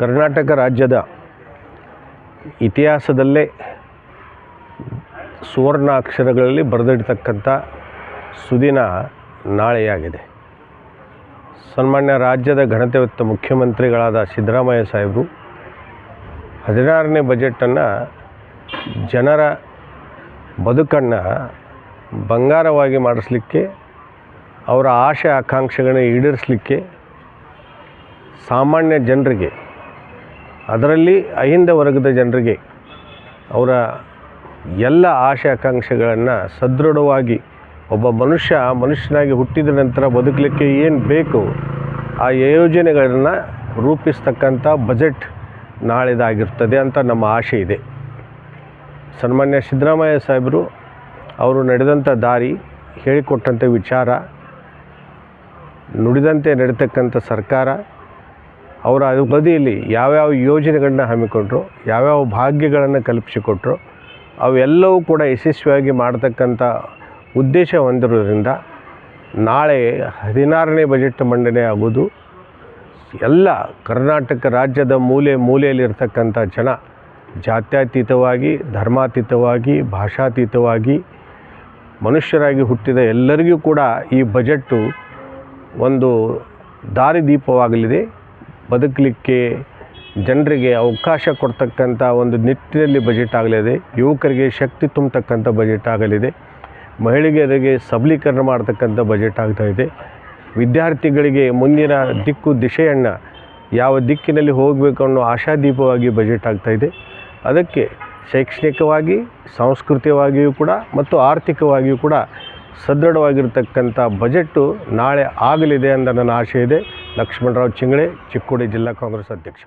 ಕರ್ನಾಟಕ ರಾಜ್ಯದ ಇತಿಹಾಸದಲ್ಲೇ ಸುವರ್ಣ ಅಕ್ಷರಗಳಲ್ಲಿ ಬರೆದಿಡ್ತಕ್ಕಂಥ ಸುದಿನ ನಾಳೆಯಾಗಿದೆ. ಸನ್ಮಾನ್ಯ ರಾಜ್ಯದ ಘನತೆಯುತ್ತ ಮುಖ್ಯಮಂತ್ರಿಗಳಾದ ಸಿದ್ದರಾಮಯ್ಯ ಸಾಹೇಬರು ಹದಿನಾರನೇ ಬಜೆಟನ್ನು ಜನರ ಬದುಕನ್ನು ಬಂಗಾರವಾಗಿ ಮಾಡಿಸ್ಲಿಕ್ಕೆ, ಅವರ ಆಶೆ, ಆಕಾಂಕ್ಷೆಗಳನ್ನ ಈಡೇರಿಸಲಿಕ್ಕೆ ಸಾಮಾನ್ಯ ಜನರಿಗೆ ಅದರಲ್ಲಿ ಅಹಿಂದ ವರ್ಗದ ಜನರಿಗೆ ಅವರ ಎಲ್ಲ ಆಶೆ ಆಕಾಂಕ್ಷೆಗಳನ್ನು ಸದೃಢವಾಗಿ ಒಬ್ಬ ಮನುಷ್ಯ ಮನುಷ್ಯನಾಗಿ ಹುಟ್ಟಿದ ನಂತರ ಬದುಕಲಿಕ್ಕೆ ಏನು ಬೇಕು ಆ ಯೋಜನೆಗಳನ್ನು ರೂಪಿಸ್ತಕ್ಕಂಥ ಬಜೆಟ್ ನಾಳೆದಾಗಿರ್ತದೆ ಅಂತ ನಮ್ಮ ಆಶೆ ಇದೆ. ಸನ್ಮಾನ್ಯ ಸಿದ್ದರಾಮಯ್ಯ ಸಾಹೇಬರು ಅವರು ನಡೆದಂಥ ದಾರಿ, ಹೇಳಿಕೊಟ್ಟಂಥ ವಿಚಾರ, ನುಡಿದಂತೆ ನಡೀತಕ್ಕಂಥ ಸರ್ಕಾರ ಅವರ ಅವಧಿಯಲ್ಲಿ ಯಾವ್ಯಾವ ಯೋಜನೆಗಳನ್ನ ಹಮ್ಮಿಕೊಂಡ್ರು, ಯಾವ್ಯಾವ ಭಾಗ್ಯಗಳನ್ನು ಕಲ್ಪಿಸಿಕೊಟ್ರು, ಅವೆಲ್ಲವೂ ಕೂಡ ಯಶಸ್ವಿಯಾಗಿ ಮಾಡತಕ್ಕಂಥ ಉದ್ದೇಶ ಹೊಂದಿರೋದ್ರಿಂದ ನಾಳೆ ಹದಿನಾರನೇ ಬಜೆಟ್ ಮಂಡನೆ ಆಗೋದು, ಎಲ್ಲ ಕರ್ನಾಟಕ ರಾಜ್ಯದ ಮೂಲೆ ಮೂಲೆಯಲ್ಲಿರ್ತಕ್ಕಂಥ ಜನ ಜಾತ್ಯತೀತವಾಗಿ, ಧರ್ಮಾತೀತವಾಗಿ, ಭಾಷಾತೀತವಾಗಿ ಮನುಷ್ಯರಾಗಿ ಹುಟ್ಟಿದ ಎಲ್ಲರಿಗೂ ಕೂಡ ಈ ಬಜೆಟ್ಟು ಒಂದು ದಾರಿದೀಪವಾಗಲಿದೆ ಬದುಕಲಿಕ್ಕೆ ಜನರಿಗೆ ಅವಕಾಶ ಕೊಡ್ತಕ್ಕಂಥ ಒಂದು ನಿಟ್ಟಿನಲ್ಲಿ ಬಜೆಟ್ ಆಗಲಿದೆ. ಯುವಕರಿಗೆ ಶಕ್ತಿ ತುಂಬತಕ್ಕಂಥ ಬಜೆಟ್ ಆಗಲಿದೆ. ಮಹಿಳೆಯರಿಗೆ ಸಬಲೀಕರಣ ಮಾಡತಕ್ಕಂಥ ಬಜೆಟ್ ಆಗ್ತಾ ಇದೆ. ವಿದ್ಯಾರ್ಥಿಗಳಿಗೆ ಮುಂದಿನ ದಿಕ್ಕು ದಿಶೆಯನ್ನು ಯಾವ ದಿಕ್ಕಿನಲ್ಲಿ ಹೋಗಬೇಕು ಅನ್ನೋ ಆಶಾದೀಪವಾಗಿ ಬಜೆಟ್ ಆಗ್ತಾಯಿದೆ ಅದಕ್ಕೆ ಶೈಕ್ಷಣಿಕವಾಗಿ, ಸಾಂಸ್ಕೃತಿಕವಾಗಿಯೂ ಕೂಡ ಮತ್ತು ಆರ್ಥಿಕವಾಗಿಯೂ ಕೂಡ ಸದೃಢವಾಗಿರ್ತಕ್ಕಂಥ ಬಜೆಟ್ಟು ನಾಳೆ ಆಗಲಿದೆ ಅಂತ ನನ್ನ ಆಶೆ ಇದೆ. ಲಕ್ಷ್ಮಣರಾವ್ ಚಿಂಗಳೆ ಚಿಕ್ಕೋಡಿ ಜಿಲ್ಲಾ ಕಾಂಗ್ರೆಸ್ ಅಧ್ಯಕ್ಷ